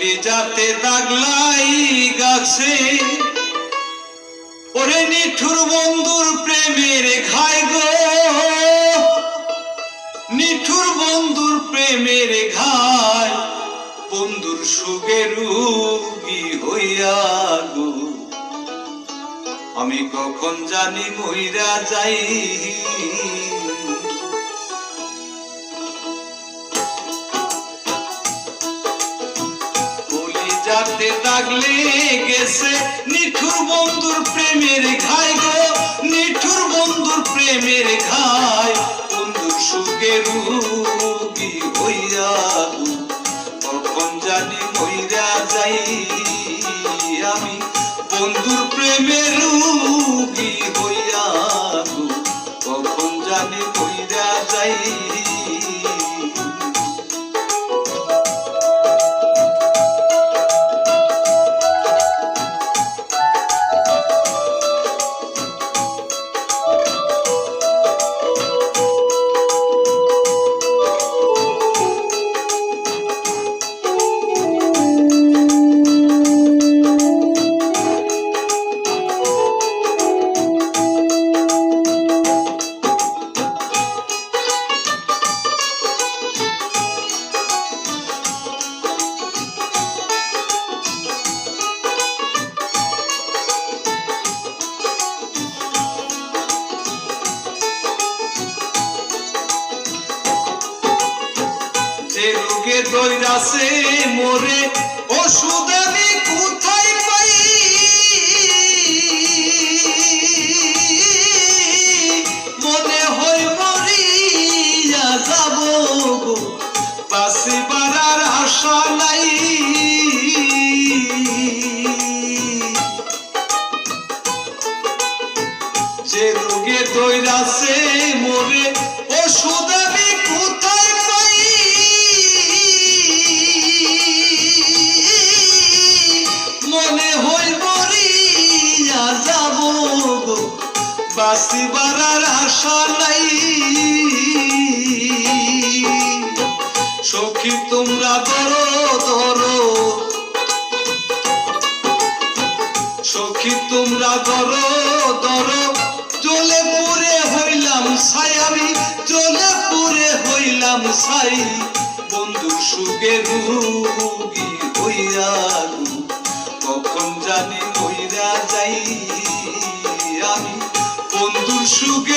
কলিজাতে দাগলাই গাছে, ওরে নিঠুর বন্ধুর প্রেমের ঘাই গো। নিঠুর বন্ধুর প্রেমের ঘাই, বন্ধুর সুগে রুগী হইয়া গো। আমি কখন জানি মইরা যাই যাতে গেছে নিঠুর বন্ধুর প্রেমের ঘাই গো, নিঠুর বন্ধুর প্রেমের ঘাই বন্ধুর সুখে রুগী হইয়া। কখন জানি মইরা যাই আমি বন্ধুর প্রেমের রুগী যে দৈরাসে মোরে, ওষুধ আমি কোথায় পাই? মনে হয় মরিয়া যাব পাশে পাড়ার আশা নাই বাসি আশা নাই। সখী, তোমরা ধরো ধরো। সখী, তোমরা ধরো ধরো। জলে পুরে হইলাম ছাই আমি জলে পুরে হইলাম ছাই। বন্ধু সুগে রুগী হইয়া বন্ধুর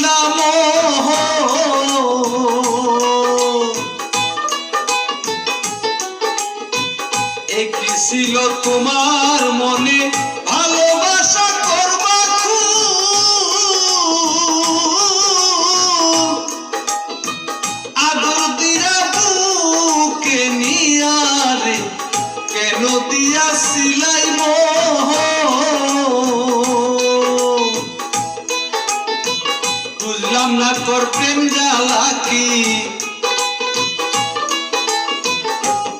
love. না তোর প্রেম জ্বালা কি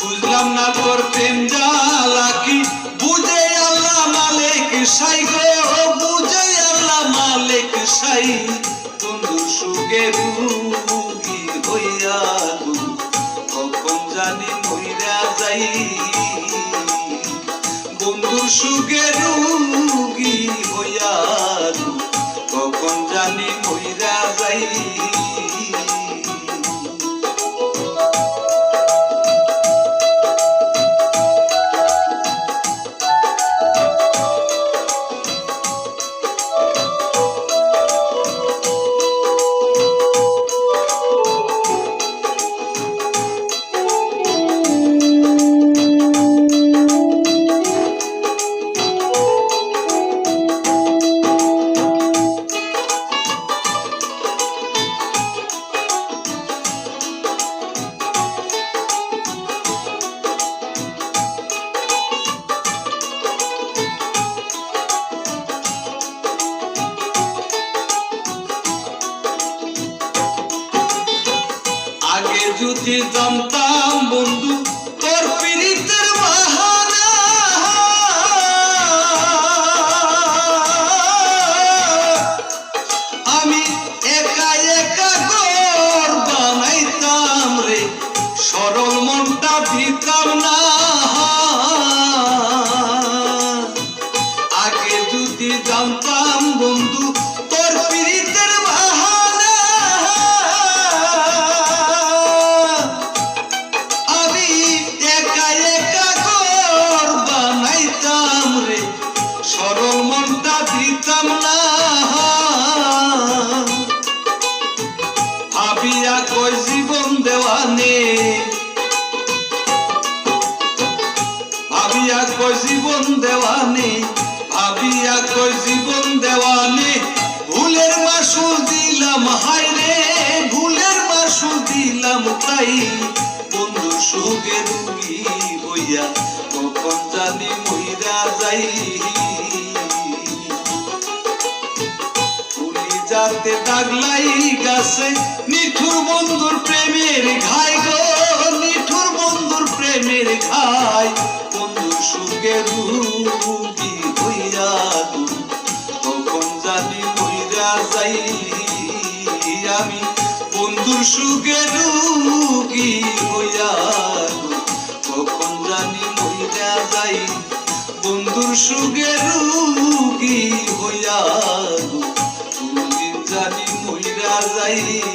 বুঝলাম না তোর প্রেম জ্বালা কি বুঝে আল্লাহ মালিক সাই ভাবিয়া কই জীবন দেওয়ানে, ভাবিয়া কই জীবন দেওয়ানে। ভুলের মাসুল দিলাম হাইরে ভুলের মাসুল দিলাম তাই। বন্ধু সুখে রুগী হইয়া কখন জানি মইরা যাই। ফুলি যাতে দাগলাই গাছে রুগী হইয়া কখন জানি যাই আমি বন্ধুর সুখে রুগী হইয়া কখন জানি মইরা যাই বন্ধুর সুখে রুগী হইয়া জানি মইরা যাই